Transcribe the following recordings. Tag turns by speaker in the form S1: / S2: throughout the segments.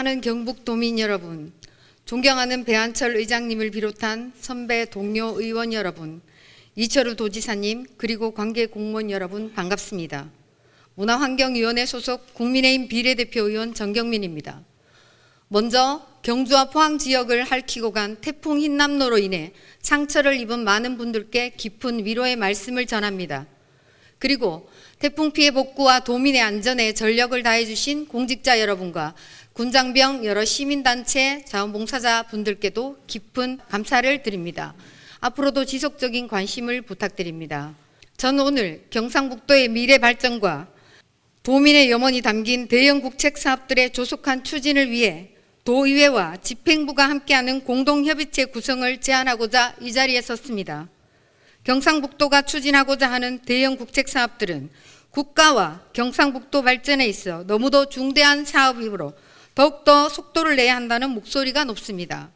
S1: 사랑하는 경북도민 여러분, 존경하는 배한철 의장님을 비롯한 선배 동료 의원 여러분, 이철우 도지사님, 그리고 관계 공무원 여러분 반갑습니다. 문화환경위원회 소속 국민의힘 비례대표 의원 정경민입니다. 먼저 경주와 포항 지역을 핥히고 간 태풍 흰남노로 인해 상처를 입은 많은 분들께 깊은 위로의 말씀을 전합니다. 그리고 태풍 피해 복구와 도민의 안전에 전력을 다해 주신 공직자 여러분과 군장병 여러 시민단체 자원봉사자 분들께도 깊은 감사를 드립니다. 앞으로도 지속적인 관심을 부탁드립니다. 저는 오늘 경상북도의 미래 발전과 도민의 염원이 담긴 대형 국책 사업들의 조속한 추진을 위해 도의회와 집행부가 함께하는 공동협의체 구성을 제안하고자 이 자리에 섰습니다. 경상북도가 추진하고자 하는 대형 국책 사업들은 국가와 경상북도 발전에 있어 너무도 중대한 사업이므로 더욱더 속도를 내야 한다는 목소리가 높습니다.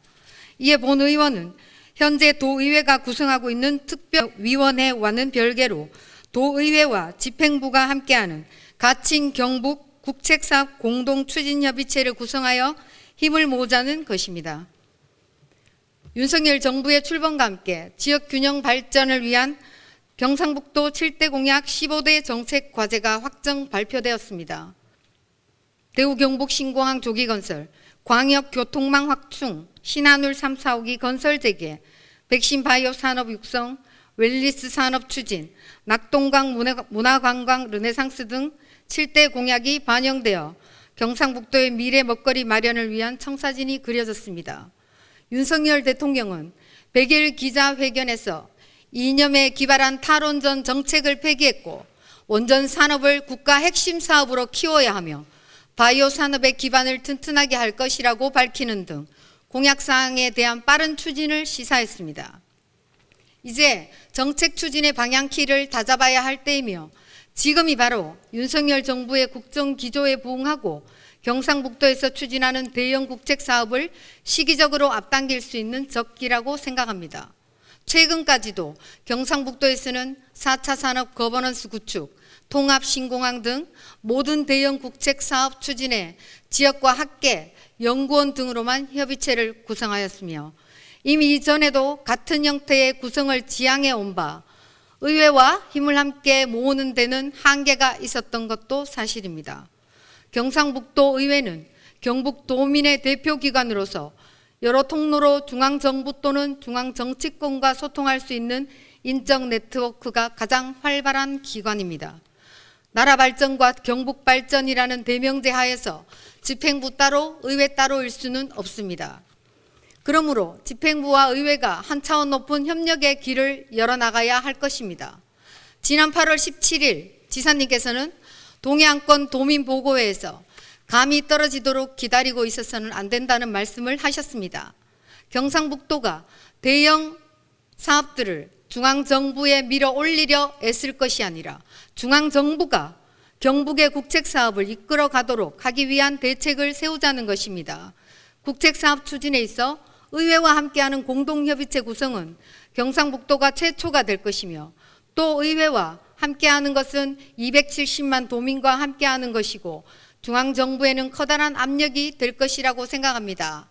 S1: 이에 본 의원은 현재 도의회가 구성하고 있는 특별위원회와는 별개로 도의회와 집행부가 함께하는 가칭 경북 국책사업 공동 추진협의체를 구성하여 힘을 모으자는 것입니다. 윤석열 정부의 출범과 함께 지역 균형 발전을 위한 경상북도 7대 공약 15대 정책 과제가 확정 발표되었습니다. 대우 경북 신공항 조기 건설, 광역 교통망 확충, 신한울 3, 4호기 건설 재개, 백신 바이오 산업 육성, 웰리스 산업 추진, 낙동강 문화- 문화관광 르네상스 등 7대 공약이 반영되어 경상북도의 미래 먹거리 마련을 위한 청사진이 그려졌습니다. 윤석열 대통령은 100일 기자회견에서 이념에 기발한 탈원전 정책을 폐기했고 원전 산업을 국가 핵심 사업으로 키워야 하며 바이오 산업의 기반을 튼튼하게 할 것이라고 밝히는 등 공약 사항에 대한 빠른 추진을 시사했습니다. 이제 정책 추진의 방향키를 다잡아야 할 때이며 지금이 바로 윤석열 정부의 국정 기조에 부응하고 경상북도에서 추진하는 대형 국책 사업을 시기적으로 앞당길 수 있는 적기라고 생각합니다. 최근까지도 경상북도에서는 4차 산업 거버넌스 구축, 통합 신공항 등 모든 대형 국책 사업 추진에 지역과 학계, 연구원 등으로만 협의체를 구성하였으며 이미 이전에도 같은 형태의 구성을 지향해 온 바 의회와 힘을 함께 모으는 데는 한계가 있었던 것도 사실입니다. 경상북도 의회는 경북도민의 대표기관으로서 여러 통로로 중앙정부 또는 중앙정치권과 소통할 수 있는 인적 네트워크가 가장 활발한 기관입니다. 나라 발전과 경북 발전이라는 대명제 하에서 집행부 따로 의회 따로일 수는 없습니다. 그러므로 집행부와 의회가 한 차원 높은 협력의 길을 열어나가야 할 것입니다. 지난 8월 17일 지사님께서는 동해안권 도민보고회에서 감이 떨어지도록 기다리고 있어서는 안 된다는 말씀을 하셨습니다. 경상북도가 대형 사업들을 중앙정부에 밀어 올리려 애쓸 것이 아니라 중앙정부가 경북의 국책 사업을 이끌어 가도록 하기 위한 대책을 세우자는 것입니다. 국책 사업 추진에 있어 의회와 함께하는 공동협의체 구성은 경상북도가 최초가 될 것이며 또 의회와 함께하는 것은 270만 도민과 함께하는 것이고 중앙정부에는 커다란 압력이 될 것이라고 생각합니다.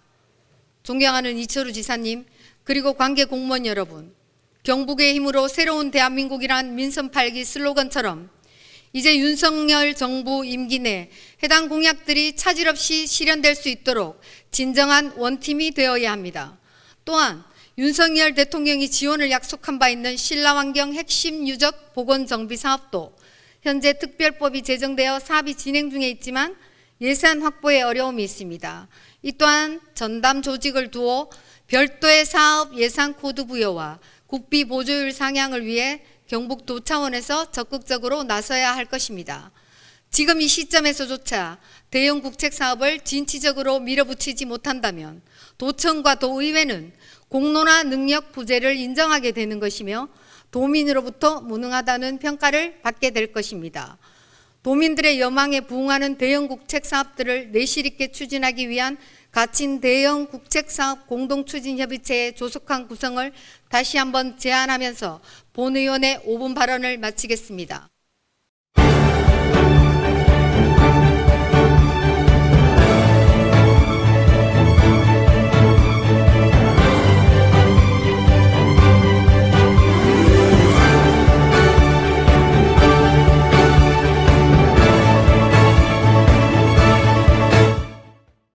S1: 존경하는 이철우 지사님 그리고 관계 공무원 여러분 경북의 힘으로 새로운 대한민국이란 민선 8기 슬로건처럼 이제 윤석열 정부 임기 내 해당 공약들이 차질 없이 실현될 수 있도록 진정한 원팀이 되어야 합니다. 또한 윤석열 대통령이 지원을 약속한 바 있는 신라환경 핵심 유적 보건 정비 사업도 현재 특별법이 제정되어 사업이 진행 중에 있지만 예산 확보에 어려움이 있습니다. 이 또한 전담 조직을 두어 별도의 사업 예산 코드 부여와 국비 보조율 상향을 위해 경북도 차원에서 적극적으로 나서야 할 것입니다. 지금 이 시점에서조차 대형 국책 사업을 진취적으로 밀어붙이지 못한다면 도청과 도의회는 공론화 능력 부재를 인정하게 되는 것이며 도민으로부터 무능하다는 평가를 받게 될 것입니다. 도민들의 여망에 부응하는 대형 국책 사업들을 내실 있게 추진하기 위한 가친 대형 국책 사업 공동 추진 협의체의 조속한 구성을 다시 한번 제안하면서 본 의원의 5분 발언을 마치겠습니다.